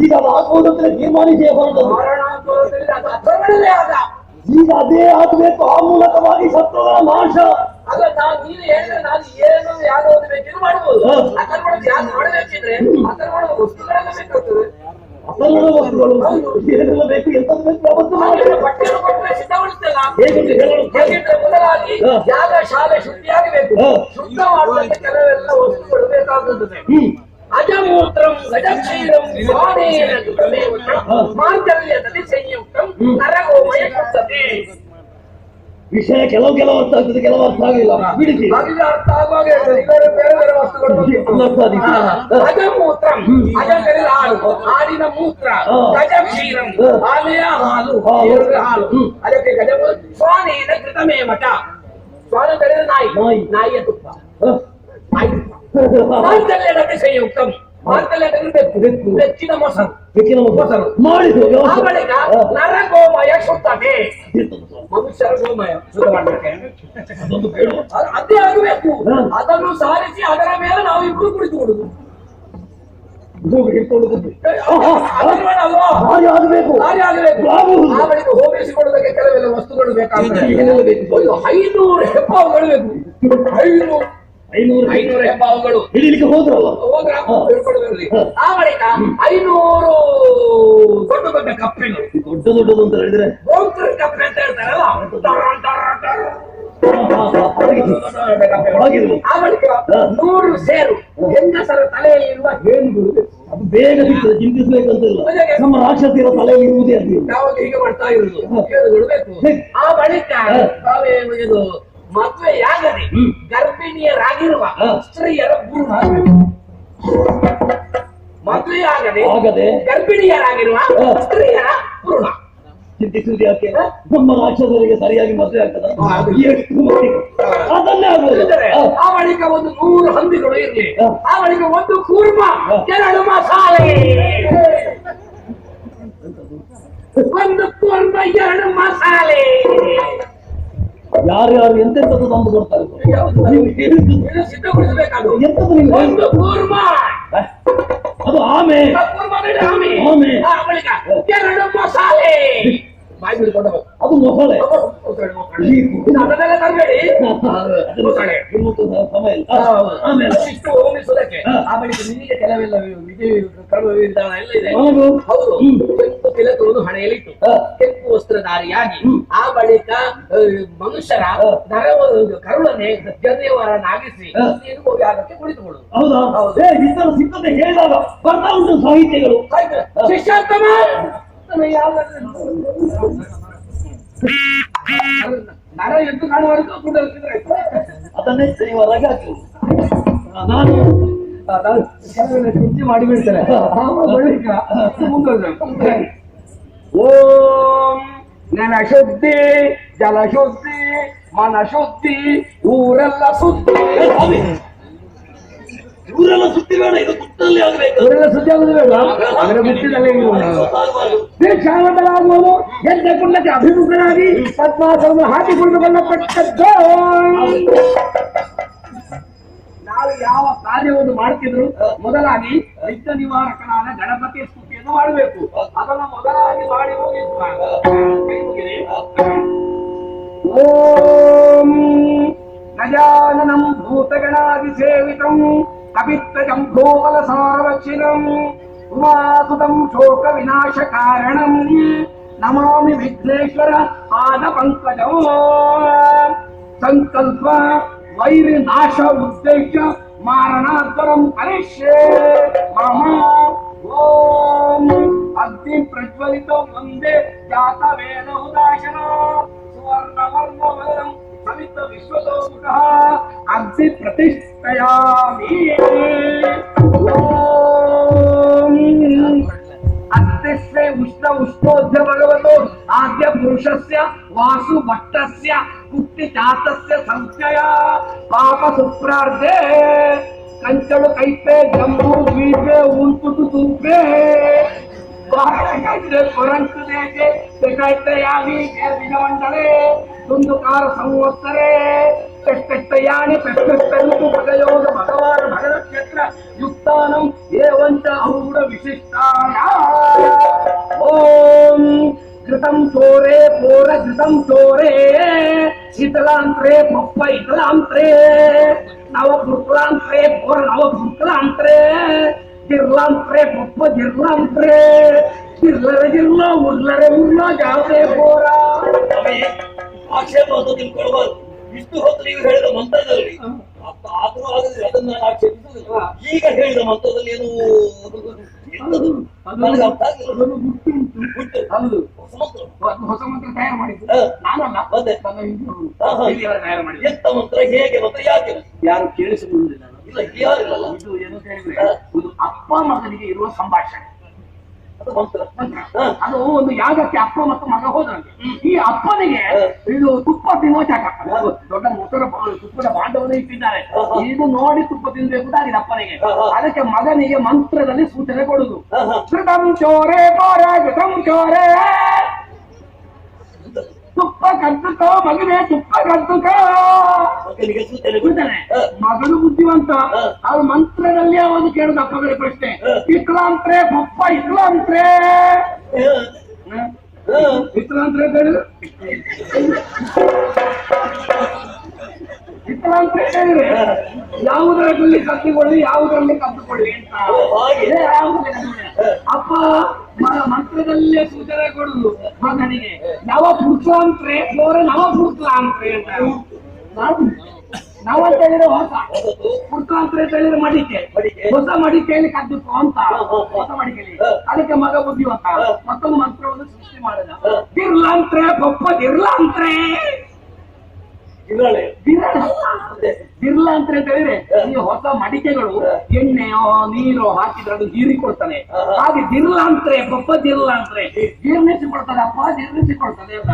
ಈಗ ಅದು ಆಗುವುದಂತಲೇ ತೀರ್ಮಾನಿಸಿ ಹೊರಟದ್ದು ಮಾರಣಾಂತರದಲ್ಲಿ ಅದು ಅಥರ್ವಣವೇ ಆದ. ಈಗ ಅದೇ ಆಗಬೇಕು ಆ ಮೂಲಕವಾಗಿ ಸತ್ವಗಳ ನಾಶ ಅಸಲದ ವಸ್ತುಗಳು ಏನೆಲ್ಲ ಬೇಕು ಎಂತದ್ದು ಬೇಕು ಹೇಗಿದ್ರೆ ಮೊದಲಾಗಿ. ಯಾಗ ಶಾಲೆ ಶುದ್ಧಿಯಾಗಬೇಕು. ಶುದ್ಧ ಮಾಡುವಂತ ಕೆಲವೆಲ್ಲ ವಸ್ತುಗಳು ಬೇಕಾಗುತ್ತದೆ. ಅಜಮೂತ್ರಂ ಗಜಕ್ಷೀರಂ ಸ್ವಾನೇನ ದುರ್ದೇವತಂ ಮಾಂಗಲ್ಯದಲ್ಲಿ ಸಂಯುಕ್ತಂ ನರಗೋಮಯ ಕೃತತೆ ವಿಷಯ ಕೆಲವು ಕೆಲವು ಅರ್ಥ ಆಗ್ತದೆ ಕೆಲವು ಅರ್ಥ ಆಗಿಲ್ಲ. ಬಿಡಿಸಿ. ಅರ್ಥ ಆಗುವಾಗ ಬೇರೆ ಬೇರೆ ವಸ್ತುಗಳು. ಅಜಮೂತ್ರಂ ಅಜ ಕರೆದ ಹಾಲು ಹಾಲಿನ ಮೂತ್ರ. ಗಜಕ್ಷೀರಂ ಹಾಲೆಯ ಹಾಲು ಹಾಲು. ಅದಕ್ಕೆ ಗಜ ಸ್ವಾನೇನ ಕೃತಮೇ ಮಠ ಸ್ವಾನ ನಾಯಿ. ನಾಯಿ. ನಾಯಿಯ ತುಪ್ಪ. ಹ? ನಾಯಿ ಉತ್ತಮ. ಮಾಂಗಲ್ಯದಲ್ಲಿ ಹೆಚ್ಚಿನ ಬೆಕ್ಕು. ಬೆಕ್ಕಿನ ಮೊಸರು. ಶುದ್ಧತೆ ಎಂತದ್ದು ಸ್ವಾಮಿ? ಮನುಷ್ಯರ ಗೋಮಯ. ಶುದ್ಧ ಮಾಡಲಿಕ್ಕೆ ಅದ್- ಆಗಬೇಕು. ಅದನ್ನು ಸಾರಿಸಿ ಅದರ ಮೇಲೆ ನಾವು ಇಬ್ರು ಕುಳಿತುಕೊಡುದು ಹೋಗಿಸಿಕೊಳ್ಳುವುದಕ್ಕೆ ಕೆಲವೆಲ್ಲ ವಸ್ತುಗಳು ಬೇಕಾಗುತ್ತೆ ಐನೂರು ಹೆಬ್ಬಾವುಗಳು ಬೇಕು. ಐನೂರು ಐನೂರು ಐನೂರು ಹೆಬ್ಬಾವುಗಳು ಹಿಡಿಲಿಕ್ಕೆ ಹೋದ್ರಲ್ಲ. ಹೋದ್ರೆ. ಆ ಬಳಿಕ ಐನೂರು ದೊಡ್ಡ ದೊಡ್ಡ ಕಪ್ಪೆಗಳು. ದೊಡ್ಡ ದೊಡ್ಡದು ಅಂತ ಹೇಳಿದ್ರೆ? ಗೋಂಕರ್ ಕಪ್ಪೆ ಅಂತ ಹೇಳ್ತಾರಲ್ಲ? ಟರ ಟರ ಟರ. ಹಾ, ಹಾ, ಹಾ, ಹಾಗೆ. ದೊಡ್ಡ ದೊಡ್ಡ ಕಪ್ಪೆಗಳು. ಹಾಗಿರ್ಲಿ. ಆ ಬಳಿಕ ನೂರು ಸೇರು ಹೆಂಗಸರ ತಲೆಯಲ್ಲಿರುವ ಹೇನುಗಳು ಅದು ಬೇಗ ಸಿಗ್ತದೆ ಚಿಂತಿಸ್ಬೇಕಂತ ಇಲ್ಲ ನಮ್ಮ ರಾಕ್ಷಸಿರ ತಲೆ ಇರುವುದೇ ಅದು. ಯಾವಾಗ ಹೀಗೆ ಮಾಡ್ತಾ ಇರುದು ಹೇಳುಗಳು ಬೇಕು ಆ ಬಳಿಕ ತಾವೇ ಇದು ಮದುವೆಯಾಗದೆ. ಗರ್ಭಿಣಿಯರಾಗಿರುವ ಸ್ತ್ರೀಯರ ಗುರು ಮದುವೆಯಾಗದೆ ಆಗದೆ ಗರ್ಭಿಣಿಯರಾಗಿರುವ. ಸ್ತ್ರೀಯರ ಪೂರ್ಣ ಚಿಂತಿಸುವುದು ಯಾಕೆ ನಮ್ಮ ರಾಕ್ಷಸರಿಗೆ ಸರಿಯಾಗಿ ಮದುವೆ ಆಗ್ತದೆ? ಅದನ್ನೇ. ಆ ಬಳಿಕ ಒಂದು ನೂರು ಹಂದಿಗಳು ಇರಲಿ. ಆ ಬಳಿಕ ಒಂದು ಕೂರ್ಮ. ಎರಡು ಮಸಾಲೆ ಒಂದು ಕೂರ್ಮ ಎರಡು ಮಸಾಲೆ ಯಾರ್ಯಾರು ಎಂತೆಂತದ್ದು ತಂದು ಕೊಡ್ತಾರೆ ಯಾವುದು? ನೀವು ಹೇಳಿದ್ದು ಇದು ಸಿದ್ಧಗೊಳಿಸಬೇಕಾದ್ರು ಎಂತದ್ದು ನೀವು ಒಂದು ಕೂರ್ಮ ಹ? ಅದು ಆಮೆ ಆ ಕೂರ್ಮ ನೋಡಿ ಆಮೆ. ಆಮೆ. ಆ ಬಳಿಕ ಎರಡು ಮಸಾಲೆ ಬಾಯಿ ಬಿಡ್ಕೊಂಡು ಅದು ಅದನ್ನೆಲ್ಲ ತರಬೇಡಿ. ಸಮಯ ಇಲ್ಲ. ಆಮೇಲೆ. ಇಷ್ಟು ಕೆಲವೆಲ್ಲ ವಿಧಿ ಕ್ರಮ ವಿಧಾನ ಎಲ್ಲ ಇದೆ. ಹೌದು. ಕೆಂಪು ತಿಲಕವನ್ನು ಹಣೆಯಲ್ಲಿಟ್ಟು. ಕೆಂಪು ವಸ್ತ್ರಧಾರಿಯಾಗಿ. ಆ ಬಳಿಕ ಮನುಷ್ಯರ ಕರುಳನ್ನೇ ಜನೆಯವರನ್ನಾಗಿಸಿ ಹ. ನೀನು ಹೋಗಿ ಆಗಕ್ಕೆ ಕುಳಿತುಕೊಳ್ಳುದು ಹೌದಾ? ಹೌದು. ಸಿದ್ಧತೆ ಹೇಳಿದಾಗ ಬರ್ತಾ ಉಂಟು ಸಾಹಿತ್ಯಗಳು. ಆಯ್ತು. ನರ ಎದ್ದು ಕಾಣುವವರೆಗೂ. ಅದನ್ನೇ ನಾನು ಶುದ್ಧಿ ಮಾಡಿ ಬಳಿಕ ಓಂ ಶುದ್ಧಿ ಜಲ ಶುದ್ಧಿ ಮನ ಶುದ್ಧಿ. ಊರೆಲ್ಲ ಸುದ್ದಿ ಆಗುದು ಬೇಡ ಅದರ ಮುಟ್ಟಿದಲ್ಲೇ ಗೊತ್ತಾಗಬಾರ್ದು. ದೀಕ್ಷಾವಂತರಾಗುವನು ಯಜ್ಞ ಕುಂಡಕ್ಕೆ ಅಭಿಮುಖನಾಗಿ ಪದ್ಮಾಸನವನ್ನು ಹಾಕಿಕೊಂಡು ಬಲ್ಲಪಟ್ಟದ್ದು ನಾವು ಯಾವ ಕಾರ್ಯವನ್ನು ಮಾಡ್ತಿದ್ರು? ಮೊದಲಾಗಿ ರೈತ ನಿವಾರಕನಾದ ಗಣಪತಿ ಸ್ತುತಿಯನ್ನು ಮಾಡಬೇಕು. ಅದನ್ನು ಮೊದಲಾಗಿ ಮಾಡಿ ಹೋಗಿ ಓಂ. నయాననం భూతగణాదిసేవితం కవిత్తజం భూగల సారవక్షిణం ఉమాసుతం శోక వినాశ కారణం నమామి విఘ్నేశ్వర పాద పంకజం సంకల్ప వైరి నాశ ఉద్దేశ్య మారణాంతరం కరిష్యే మమ ఓం. అగ్ని ప్రజ్వలితం వందే జాత प्रतिष्ठयामि अत्यस्वे उष्ण उष्णोऽध्य भगवतो आद्यपुरुषस्य वासुभट्टस्य कुट्टिजातस्य संज्ञया पापसुप्रार्थे कंचल कैपे जम्बू द्वीपे उल्कुटु दूपे पुरंकुदेशे विजयमण्डले, दुन्दुकार संवत्सरे। प्रत्यक्षयानि प्रत्यक्षरूपगयोग भगवान् भगवत्यत्र युक्तानम् एवञ्च औगुणविशिष्टानाय ॐ घृतं चोरे पोर घृतं चोरे शीतलान्तरे पप्प इतलान्तरे नवभुक्लान्तरे पोर नवभुक्लान्तरे జిర్లాంత్రే గొప్ప జిర్లాంత్రే జిర్లర జిర్లో ఉర్లర ఉర్లో జాగ్రే పోరా ఆక్షేపవుతుంది కొడవాలి ಇಷ್ಟು ಹೊತ್ತು ನೀವು ಹೇಳಿದ ಮಂತ್ರದಲ್ಲಿ ಆದ್ರೂ ಆಗದಿಲ್ಲ ಅದನ್ನ ನಾನು ಆಕ್ಷೇಪಿಸುವುದಿಲ್ಲ ಈಗ ಹೇಳಿದ ಮಂತ್ರದಲ್ಲಿ ಏನು? ನನಗೆ ಅರ್ಥ ಆಗಿಲ್ಲ. ಬಿಟ್ಟು ಹೌದು. ಹೊಸ ಮಂತ್ರ. ಹೊಸ ಮಂತ್ರ ತಯಾರು ಮಾಡಿದ್ದು. ಹ. ನಾನಲ್ಲ ಮತ್ತೆ? ನನ್ನ ಹಿರಿಯವರು. ತಯಾರು ಮಾಡಿದ್ದು? ಎಂತ ಮಂತ್ರ ಹೇಗೆ ಮಂತ್ರ ಯಾಕೆ? ಯಾರು ಕೇಳಿಸಿಕೊಳ್ಳುವುದಿಲ್ಲ ಇಲ್ಲ ಯಾರಿಲ್ಲ ಇದು ಏನು ಹೇಳಿದ್ರೆ ಇದು ಅಪ್ಪ ಮಗನಿಗೆ ಇರುವ ಸಂಭಾಷಣೆ. ಅದು ಒಂದು ಯಾಗಕ್ಕೆ ಅಪ್ಪ ಮತ್ತು ಮಗ ಹೋದ್ರಂತೆ. ಈ ಅಪ್ಪನಿಗೆ ಇದು ತುಪ್ಪ ತಿನ್ನೋ ದೊಡ್ಡ ಮೊಸರ ತುಪ್ಪದ ಬಾಂಧವನ ಇಟ್ಟಿದ್ದಾರೆ. ಇದು ನೋಡಿ ತುಪ್ಪ ತಿನ್ಬೇಕು ಆಗಿದೆ ಅಪ್ಪನಿಗೆ. ಅದಕ್ಕೆ ಮಗನಿಗೆ ಮಂತ್ರದಲ್ಲಿ ಸೂಚನೆ ಕೊಡುದು. ಚೋರೆ ಚೋರೆ. ತುಪ್ಪ ಕದ್ದುಕೋ ಮಗನೇ ತುಪ್ಪ ಕದ್ದುಕೋ ಮಗನಿಗೆ ಸೂಚನೆ ಬಿಡ್ತಾನೆ ಮಗನು ಬುದ್ಧಿವಂತ. ಅವ್ರ ಮಂತ್ರದಲ್ಲಿ ಅವನು ಕೇಳುದು ಅಪ್ಪಗಳ ಪ್ರಶ್ನೆ. ಇಸ್ಲಾಂತ್ರೆ ಪಪ್ಪ ಇಸ್ಲಾಂತ್ರೆ ಇಸ್ಲಾಂತ್ರೆ ಹೇಳಿದ್ರು ಇಕ್ಲಾಂತ್ರೆ ಹೇಳಿದ್ರೆ ಯಾವುದರಲ್ಲಿ ಕದ್ದುಕೊಳ್ಳಿ ಯಾವುದರಲ್ಲಿ ಕದ್ದುಕೊಳ್ಳಿ ಅಂತ? ಅಪ್ಪ ಮಂತ್ರದಲ್ಲೇ ಸೂಚನೆ ಕೊಡುದು ಮಗನಿಗೆ ನವ ಪುರುಷಾಂತ್ರೆ ಅವರ ನವ ಪುರುಷಾಂತ್ರೆ ಅಂತ ನಾವು ಅಂತ ಹೇಳಿದ್ರೆ ಹೊಸ. ಪುರುಷಾಂತ್ರೆ ಅಂತ ಹೇಳಿದ್ರೆ ಮಡಿಕೆ ಮಡಿಕೆ. ಹೊಸ ಮಡಿಕೆಯಲ್ಲಿ ಕದ್ದುಕೋ ಅಂತ. ಹೊಸ ಮಡಿಕೆಯಲ್ಲಿ. ಅದಕ್ಕೆ ಮಗ ಬುದ್ಧಿವಂತ. ಮತ್ತೊಂದು ಮಂತ್ರವನ್ನು ಸೃಷ್ಟಿ ಮಾಡಿದ ಹ. ದಿರ್ಲಾಂತ್ರೆ ಪಪ್ಪ ಬಿರಳೆ ಇದ್ರೊಳಗೆ ಮತ್ತೆ ಅಂತ ಹೇಳಿದ್ರೆ ಈ ಹೊಸ ಮಡಿಕೆಗಳು ಎಣ್ಣೆಯೋ ನೀರು ಹಾಕಿದ್ರೆ ಅದು ಹೀರಿಕೊಳ್ತಾನೆ ಹಾಗೆ ಹ. ಹಾಗೆ ದಿರ್ಲಾಂತ್ರೆ ಪಪ್ಪ ದಿರ್ಲಾಂತ್ರೆ ಜೀರ್ಣಿಸಿಕೊಳ್ತದೆ ಅಪ್ಪ ಜೀರ್ಣಿಸಿಕೊಳ್ತದೆ ಅಂತ.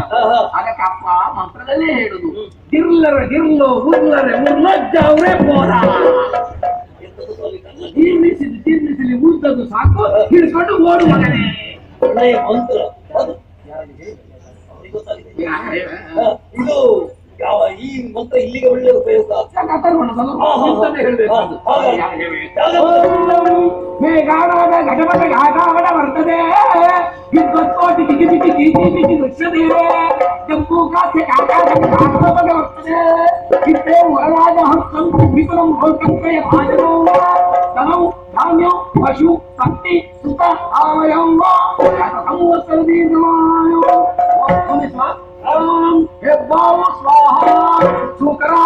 ಅದಕ್ಕೆ ಅಪ್ಪ ಮಂತ್ರದಲ್ಲೇ ಹೇಳುದು ದಿರ್ಲರೆ ದಿರ್ಲು ಉರ್ಲರೆ ಉರ್ಲಜ್ಜವ್ರೆ ಪೋರ. ಜೀರ್ಣಿಸಿದ್ದು ಜೀರ್ಣಿಸಲಿ ಉಳಿದದ್ದು ಸಾಕು ಹಿಡ್ಕೊಂಡು ಓಡು ಮಗನೇ ಮಂತ್ರ ಇದು ಮಂತ್ರ ಇಲ್ಲಿಗೆ ಒಳ್ಳೆ ಉಪಯೋಗ ಮೇಘಾಡಾದ ಘಟಪಟ ಘಾಟಾವಟ ವರ್ತದೆ ವಿದ್ವತ್ಕೋಟಿ ಟಿಕಿ ಟಿಕಿ ಟಿಕಿ ಟಿಕಿ ದೃಶ್ಯತೆ ಜಂಬೂ ಕಾಸ್ಯ ಕಾಕಾಸನ ಕಾಕಪಟ ವರ್ತದೆ ಇತ್ತೇ ವರರಾಜ ಹಸ್ತಂ ವಿಪುಲಂ ಭೋಕಂಕಯ ಭಾಜನೋ ಧನೌ ಧಾನ್ಯಂ ಪಶು ಶಕ್ತಿ ಸುತ ಆವಯವ ಸಂವತ್ಸರ ದೀರ್ಘಮಾಯು ಓಂ ಹೆಬ್ಬಾವ ಸ್ವಾಹ શું કરો